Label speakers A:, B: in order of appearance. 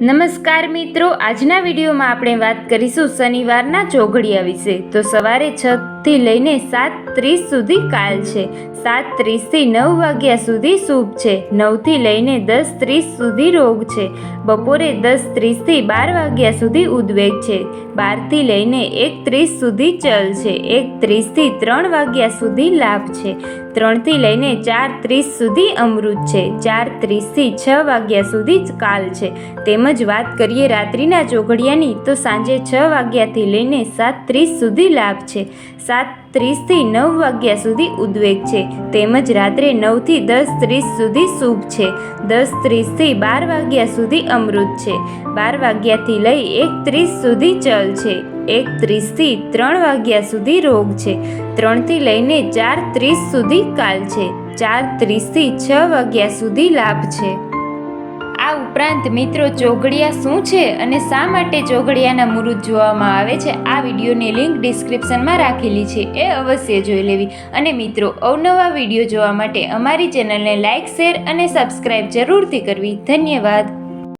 A: નમસ્કાર મિત્રો આજના વિડીયોમાં આપણે વાત કરીશું શનિવારના ચોઘડિયા વિશે. તો સવારે છ થી લઈને સાત ત્રીસ સુધી કાલ છે. સાત ત્રીસથી નવ વાગ્યા સુધી શુભ છે. નવથી લઈને દસ ત્રીસ સુધી રોગ છે. બપોરે દસ ત્રીસથી બાર વાગ્યા સુધી ઉદ્વેગ છે. બારથી લઈને એક ત્રીસ સુધી ચલ છે. એક ત્રીસથી ત્રણ વાગ્યા સુધી લાભ છે. ત્રણથી લઈને ચાર ત્રીસ સુધી અમૃત છે. ચાર ત્રીસથી છ વાગ્યા સુધી જ કાલ છે. તેમજ વાત કરીએ રાત્રિના ચોઘડિયાની, તો સાંજે છ વાગ્યાથી લઈને સાત ત્રીસ સુધી લાભ છે. સાત ત્રીસથી નવ વાગ્યા સુધી ઉદ્વેગ છે. તેમજ રાત્રે નવથી દસ ત્રીસ સુધી શુભ છે. દસ ત્રીસથી બાર વાગ્યા સુધી અમૃત છે. બાર વાગ્યાથી લઈ એક ત્રીસ સુધી ચલ છે. એક ત્રીસથી ત્રણ વાગ્યા સુધી રોગ છે. ત્રણથી લઈને ચાર ત્રીસ સુધી કાલ છે. ચાર ત્રીસથી છ વાગ્યા સુધી લાભ છે. ઉપરાંત મિત્રો, ચોઘડિયા શું છે અને શા માટે ચોઘડિયાના મુરુદ જોવામાં આવે છે? આ વિડીયોની લિંક ડિસ્ક્રિપ્શનમાં રાખેલી છે. એ અવશ્ય જોઈ લેવી. અને મિત્રો, અવનવા વીડિયો જોવા માટે અમારી ચેનલને લાઇક શેર અને સબસ્ક્રાઈબ જરૂરથી કરવી. ધન્યવાદ.